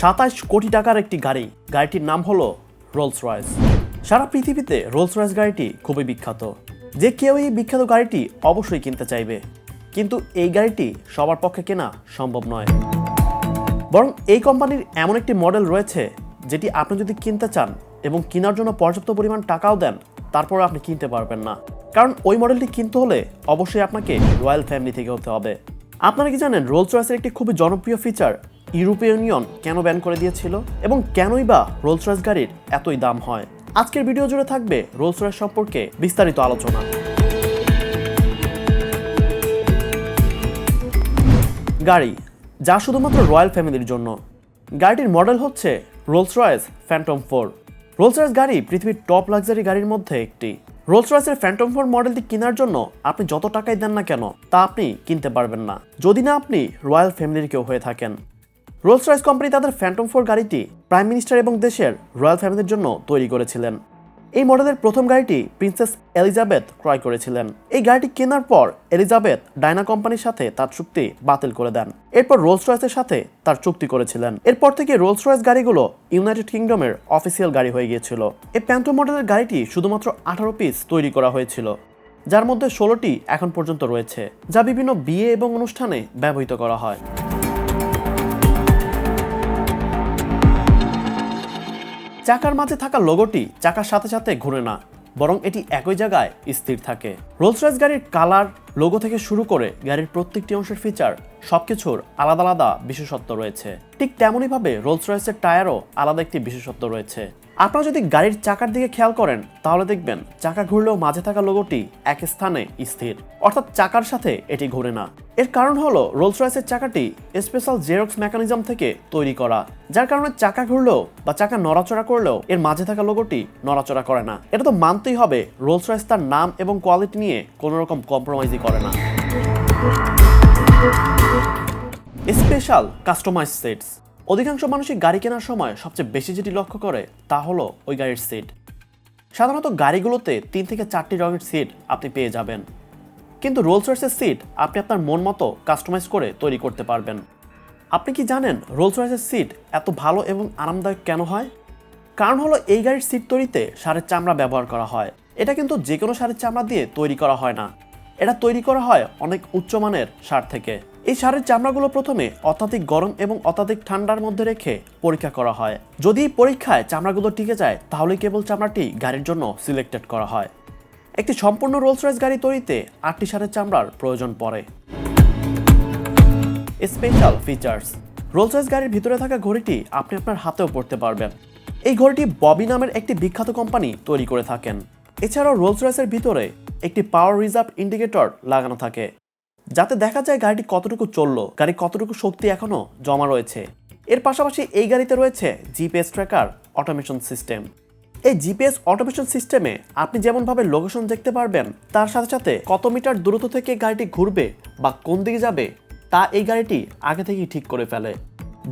সাতাশ কোটি টাকার একটি গাড়ি। গাড়িটির নাম হলো রোলস রয়েস সারা পৃথিবীতে রোলস রয়েস গাড়িটি খুবই বিখ্যাত। যে কেউ এই বিখ্যাত গাড়িটি অবশ্যই কিনতে চাইবে। কিন্তু এই গাড়িটি সবার পক্ষে কেনা সম্ভব নয়। বরং এই কোম্পানির এমন একটি মডেল রয়েছে, যেটি আপনি যদি কিনতে চান এবং কেনার জন্য পর্যাপ্ত পরিমাণ টাকাও দেন, তারপর আপনি কিনতে পারবেন না। কারণ ওই মডেলটি কিনতে হলে অবশ্যই আপনাকে রয়্যাল ফ্যামিলি থেকে হতে হবে। আপনারা কি জানেন রোলস রয়েসের একটি খুবই জনপ্রিয় ফিচার ইউরোপীয় ইউনিয়ন কেন ব্যান করে দিয়েছিল এবং কেনই বা রোলস রয়েস গাড়ির এতই দাম হয়? আজকের ভিডিও জুড়ে থাকবে রোলস রয়েস সম্পর্কে বিস্তারিত আলোচনা। গাড়ি, যা শুধুমাত্র রয়্যাল ফ্যামিলির জন্য। গাড়িটির মডেল হচ্ছে Rolls Royce Phantom four. Rolls Royce গাড়ি পৃথিবীর টপ লাক্সারি গাড়ির মধ্যে একটি। রোলস রয়েসের ফ্যান্টম ফোর মডেলটি কেনার জন্য আপনি যত টাকাই দেন না কেন, তা আপনি কিনতে পারবেন না। যদি না আপনি রয়্যাল ফ্যামিলির কেউ হয়ে থাকেন। রোলস রয়েস কোম্পানি তাদের ফ্যান্টম ফোর গাড়িটি প্রাইম মিনিস্টার এবং দেশের রয়্যাল ফ্যামিলির জন্য তৈরি করেছিলেন। এই মডেলের প্রথম গাড়িটি প্রিন্সেস এলিজাবেথ ক্রয় করেছিলেন। এই গাড়িটি কেনার পর এলিজাবেথ ডায়না কোম্পানির সাথে তার চুক্তি বাতিল করে দেন। এরপর রোলস রয়েসের সাথে তার চুক্তি করেছিলেন। এরপর থেকে রোলস রয়েস গাড়িগুলো ইউনাইটেড কিংডমের অফিসিয়াল গাড়ি হয়ে গিয়েছিল। এই প্যান্টো মডেলের গাড়িটি শুধুমাত্র আঠারো পিস তৈরি করা হয়েছিল, যার মধ্যে ষোলোটি এখন পর্যন্ত রয়েছে, যা বিভিন্ন বিয়ে এবং অনুষ্ঠানে ব্যবহৃত করা হয়। চাকার মাঝে থাকা লোগোটি চাকার সাথে সাথে ঘুরে না, বরং এটি একই জায়গায় স্থির থাকে। রোলস রয়েস গাড়ির কালার লোগো থেকে শুরু করে গাড়ির প্রত্যেকটি অংশের ফিচার সবকিছুর আলাদা আলাদা বিশেষত্ব রয়েছে। ঠিক তেমনইভাবে রোলস রয়েসের টায়ারও আলাদা একটি বিশেষত্ব রয়েছে। আপনারা যদি গাড়ির চাকার দিকে খেয়াল করেন, তাহলে দেখবেন চাকা ঘুরলেও মাঝে থাকা লোগোটি এক স্থানে স্থির। অর্থাৎ চাকার সাথে এটি ঘুরে না। এর কারণ হলো রোলস রয়েসের চাকাটি স্পেশাল জেরক্স মেকানিজম থেকে তৈরি করা, যার কারণে চাকা ঘুরলেও বা চাকা নড়াচড়া করলেও এর মাঝে থাকা লোগোটি নড়াচড়া করে না। এটা তো মানতেই হবে রোলস রয়েস তার নাম এবং কোয়ালিটি নিয়ে কোনো রকম কম্প্রোমাইজই করে না। Special customise sets. অধিকাংশ মানুষই গাড়ি কেনার সময় সবচেয়ে বেশি যেটি লক্ষ্য করে তা হলো ওই গাড়ির সিট সাধারণত গাড়িগুলোতে তিন থেকে চারটি রঙের সিট আপনি পেয়ে যাবেন। কিন্তু রোলস রয়েসের সিট আপনি আপনার মন মতো কাস্টমাইজ করে তৈরি করতে পারবেন। আপনি কি জানেন রোলস রয়েসের সিট এত ভালো এবং আরামদায়ক কেন হয়? কারণ হলো এই গাড়ির সিট তৈরিতে সারের চামড়া ব্যবহার করা হয়। এটা কিন্তু যে কোনো সারের চামড়া দিয়ে তৈরি করা হয় না। এটা তৈরি করা হয় অনেক উচ্চমানের সার থেকে। এই সারের চামড়াগুলো প্রথমে অত্যাধিক গরম এবং অত্যাধিক ঠান্ডার মধ্যে রেখে পরীক্ষা করা হয়। যদি পরীক্ষায় চামড়াগুলো টিকে যায়, তাহলে কেবল চামড়াটি গাড়ির জন্য সিলেক্টেড করা হয়। একটি সম্পূর্ণ রোলস রয়েস গাড়ি তৈরিতে আটটি সারের চামড়ার প্রয়োজন পড়ে। স্পেশাল ফিচার্স রোলস রয়েস গাড়ির ভিতরে থাকা ঘড়িটি আপনি আপনার হাতেও পড়তে পারবেন। এই ঘড়িটি ববি নামের একটি বিখ্যাত কোম্পানি তৈরি করে থাকেন। এছাড়াও রোলস রয়েসের ভিতরে একটি পাওয়ার রিজার্ভ ইন্ডিকেটর লাগানো থাকে। যাতে দেখা যায় গাড়িটি কতটুকু চলল, গাড়ি কতটুকু শক্তি এখনও জমা রয়েছে। এর পাশাপাশি এই গাড়িতে রয়েছে জিপিএস ট্র্যাকার অটোমেশন সিস্টেম। এই জিপিএস অটোমেশন সিস্টেমে আপনি যেমনভাবে লোকেশন দেখতে পারবেন, তার সাথে সাথে কত মিটার দূরত্ব থেকে গাড়িটি ঘুরবে বা কোন দিকে যাবে, তা এই গাড়িটি আগে থেকেই ঠিক করে ফেলে।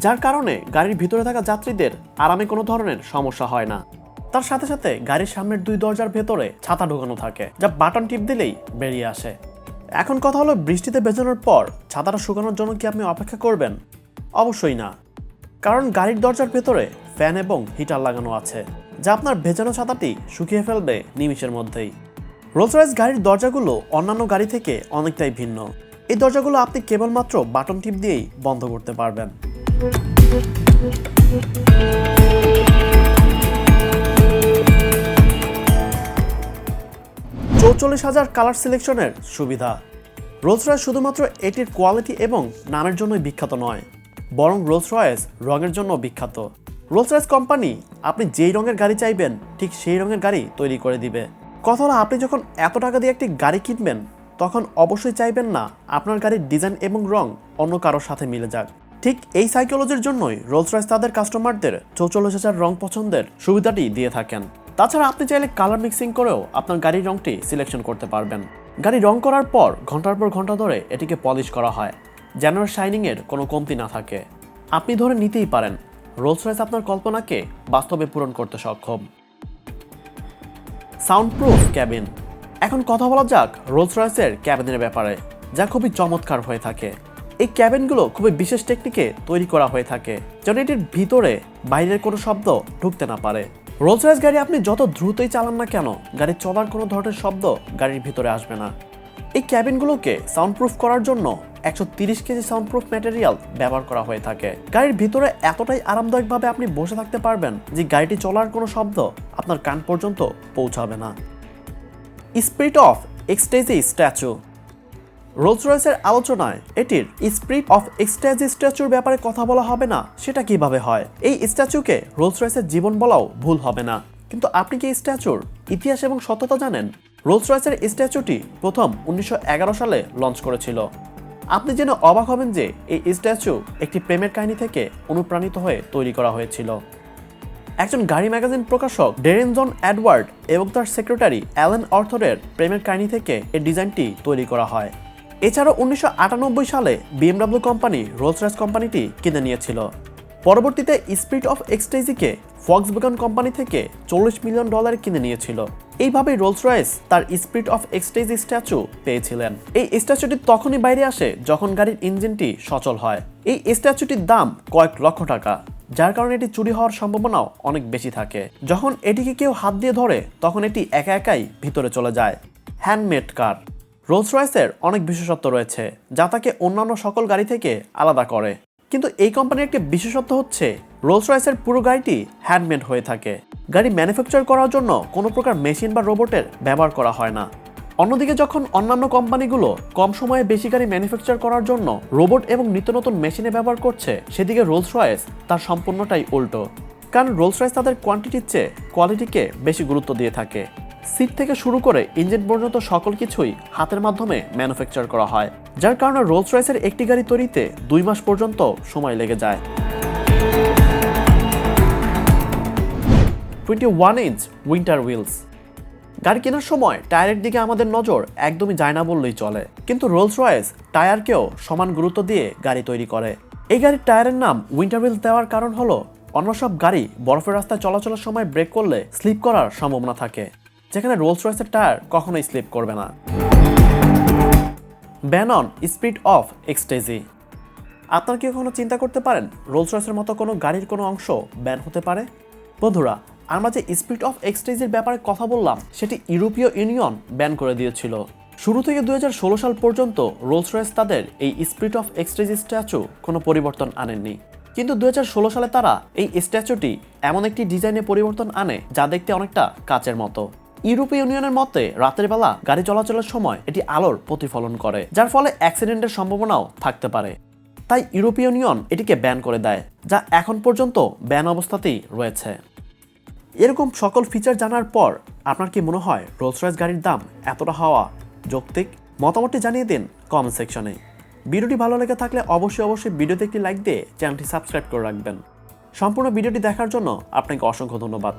যার কারণে গাড়ির ভিতরে থাকা যাত্রীদের আরামে কোনো ধরনের সমস্যা হয় না। তার সাথে সাথে গাড়ির সামনের দুই দরজার ভেতরে ছাতা ঢোকানো থাকে, যা বাটন টিপ দিলেই বেরিয়ে আসে। এখন কথা হলো, বৃষ্টিতে ভেজানোর পর ছাতাটা শুকানোর জন্য কি আপনি অপেক্ষা করবেন? অবশ্যই না। কারণ গাড়ির দরজার ভেতরে ফ্যান এবং হিটার লাগানো আছে, যা আপনার ভেজানো ছাতাটি শুকিয়ে ফেলবে নিমিষের মধ্যেই। রোলস রয়েস গাড়ির দরজাগুলো অন্যান্য গাড়ি থেকে অনেকটাই ভিন্ন। এই দরজাগুলো আপনি কেবলমাত্র বাটন টিপ দিয়েই বন্ধ করতে পারবেন। চৌচল্লিশ হাজার কালার সিলেকশনের সুবিধা। রোলস রয়েস শুধুমাত্র এটির কোয়ালিটি এবং নামের জন্যই বিখ্যাত নয়, বরং রোলস রয়েস রঙের জন্য বিখ্যাত। রোলস রয়েস কোম্পানি আপনি যেই রঙের গাড়ি চাইবেন, ঠিক সেই রঙের গাড়ি তৈরি করে দিবে। কথা হলো, আপনি যখন এত টাকা দিয়ে একটি গাড়ি কিনবেন, তখন অবশ্যই চাইবেন না আপনার গাড়ির ডিজাইন এবং রং অন্য কারোর সাথে মিলে যাক। ঠিক এই সাইকোলজির জন্যই রোলস রয়েস তাদের কাস্টমারদের চৌচল্লিশ হাজার রং পছন্দের সুবিধাটি দিয়ে থাকেন। তাছাড়া আপনি চাইলে কালার মিক্সিং করেও আপনার গাড়ির রংটি সিলেকশন করতে পারবেন। গাড়ি রং করার পর ঘণ্টার পর ঘণ্টা ধরে এটিকে পলিশ করা হয়, যেন শাইনিংয়ের কোনো কমতি না থাকে। আপনি ধরে নিতেই পারেন রোলস রয়েস আপনার কল্পনাকে বাস্তবে পূরণ করতে সক্ষম। সাউন্ড প্রুফ ক্যাবিন এখন কথা বলা যাক রোলস রয়েসের ক্যাবিনের ব্যাপারে, যা খুবই চমৎকার হয়ে থাকে। এই ক্যাবিনগুলো খুবই বিশেষ টেকনিকে তৈরি করা হয়ে থাকে, যেন এটির ভিতরে বাইরের কোনো শব্দ ঢুকতে না পারে। রোলস রয়েস গাড়ি আপনি যত দ্রুতই চালান না কেন, গাড়ি চলার কোনো ধরনের শব্দ গাড়ির ভিতরে আসবে না। এই ক্যাবিনগুলোকে সাউন্ডপ্রুফ করার জন্য একশো তিরিশ কেজি সাউন্ডপ্রুফ ম্যাটেরিয়াল ব্যবহার করা হয়ে থাকে। গাড়ির ভিতরে এতটাই আরামদায়কভাবে আপনি বসে থাকতে পারবেন যে গাড়িটি চলার কোনো শব্দ আপনার কান পর্যন্ত পৌঁছাবে না। Spirit of ecstasy statue Rolls রয়েসের আলোচনায় এটির স্পিরিট অফ এক্সটেজি স্ট্যাচুর ব্যাপারে কথা বলা হবে না, সেটা কীভাবে হয়? এই স্ট্যাচুকে রোলস রয়েসের জীবন বলাও ভুল হবে না। কিন্তু আপনি কি স্ট্যাচুর ইতিহাস এবং সত্যতা জানেন? রোলস রয়েসের স্ট্যাচুটি প্রথম উনিশশো এগারো সালে লঞ্চ করেছিল। আপনি যেন অবাক হবেন যে এই স্ট্যাচু একটি প্রেমের কাহিনী থেকে অনুপ্রাণিত হয়ে তৈরি করা হয়েছিল। একজন গাড়ি ম্যাগাজিন প্রকাশক ডেরেনজন অ্যাডওয়ার্ড এবং তার সেক্রেটারি অ্যালেন অর্থরের প্রেমের কাহিনী থেকে এই ডিজাইনটি তৈরি করা হয়। এছাড়াও উনিশশো আটানব্বই সালে বিএমডাব্লিউ কোম্পানি রোলস রয়েস কোম্পানিটি কিনে নিয়েছিল। পরবর্তীতে স্পিরিট অফ এক্সটেজিকে ফক্সবেগন কোম্পানি থেকে চল্লিশ মিলিয়ন ডলার কিনে নিয়েছিল। এইভাবেই রোলস রয়েস তার স্পিরিট অফ এক্সটেজি স্ট্যাচু পেয়েছিলেন। এই স্ট্যাচুটি তখনই বাইরে আসে যখন গাড়ির ইঞ্জিনটি সচল হয়। এই স্ট্যাচুটির দাম কয়েক লক্ষ টাকা, যার কারণে এটি চুরি হওয়ার সম্ভাবনাও অনেক বেশি থাকে। যখন এটিকে কেউ হাত দিয়ে ধরে, তখন এটি একা একাই ভিতরে চলে যায়। হ্যান্ডমেড কার রোলস রয়েসের অনেক বিশেষত্ব রয়েছে, যা তাকে অন্যান্য সকল গাড়ি থেকে আলাদা করে। কিন্তু এই কোম্পানির একটি বিশেষত্ব হচ্ছে রোলস রয়েসের পুরো গাড়িটি হ্যান্ডমেড হয়ে থাকে। গাড়ি ম্যানুফ্যাকচার করার জন্য কোনো প্রকার মেশিন বা রোবটের ব্যবহার করা হয় না। অন্যদিকে যখন অন্যান্য কোম্পানিগুলো কম সময়ে বেশি গাড়ি ম্যানুফ্যাকচার করার জন্য রোবট এবং নিত্য নতুন মেশিনে ব্যবহার করছে, সেদিকে রোলস রয়েস তার সম্পূর্ণটাই উল্টো। কারণ রোলস রয়েস তাদের কোয়ান্টিটির চেয়ে কোয়ালিটিকে বেশি গুরুত্ব দিয়ে থাকে। সিট থেকে শুরু করে ইঞ্জিন পর্যন্ত সকল কিছুই হাতের মাধ্যমে ম্যানুফ্যাকচার করা হয়, যার কারণে রোলস রয়েসের একটি গাড়ি তৈরিতে দুই মাস পর্যন্ত সময় লেগে যায়। Twenty one inch winter wheels গাড়ি কেনার সময় টায়ারের দিকে আমাদের নজর একদমই যায় না বললেই চলে। কিন্তু রোলস রয়েস টায়ারকেও সমান গুরুত্ব দিয়ে গাড়ি তৈরি করে। এই গাড়ির টায়ারের নাম উইন্টার হুইলস দেওয়ার কারণ হলো, অন্য সব গাড়ি বরফের রাস্তায় চলাচলের সময় ব্রেক করলে স্লিপ করার সম্ভাবনা থাকে। যেখানে রোলস রয়েসের টায়ার কখনোই স্লিপ করবে না। ব্যানন স্পিড অফ এক্সটেজি আপনার কি কখনো চিন্তা করতে পারেন রোলস রয়েসের মতো কোনো গাড়ির কোনো অংশ ব্যান হতে পারে? বন্ধুরা, আমরা যে স্পিড অফ এক্সটেজির ব্যাপারে কথা বললাম, সেটি ইউরোপীয় ইউনিয়ন ব্যান করে দিয়েছিল। শুরু থেকে দু হাজার ষোলো সাল পর্যন্ত রোলস রয়েস তাদের এই স্পিড অফ এক্সটেজি স্ট্যাচু কোনো পরিবর্তন আনেননি। কিন্তু দু হাজার ষোলো সালে তারা এই স্ট্যাচুটি এমন একটি ডিজাইনে পরিবর্তন আনে, যা দেখতে অনেকটা কাচের মতো। ইউরোপীয় ইউনিয়নের মতে, রাতের বেলা গাড়ি চলাচলের সময় এটি আলোর প্রতিফলন করে, যার ফলে অ্যাক্সিডেন্টের সম্ভাবনাও থাকতে পারে। তাই ইউরোপীয় ইউনিয়ন এটিকে ব্যান করে দেয়, যা এখন পর্যন্ত ব্যান অবস্থাতেই রয়েছে। এরকম সকল ফিচার জানার পর আপনার কি মনে হয় রোলস রয়েস গাড়ির দাম এতটা হওয়া যৌক্তিক? মতামতটি জানিয়ে দিন কমেন্ট সেকশনে ভিডিওটি ভালো লেগে থাকলে অবশ্যই অবশ্যই ভিডিওতে একটি লাইক দিয়ে চ্যানেলটি সাবস্ক্রাইব করে রাখবেন। সম্পূর্ণ ভিডিওটি দেখার জন্য আপনাকে অসংখ্য ধন্যবাদ।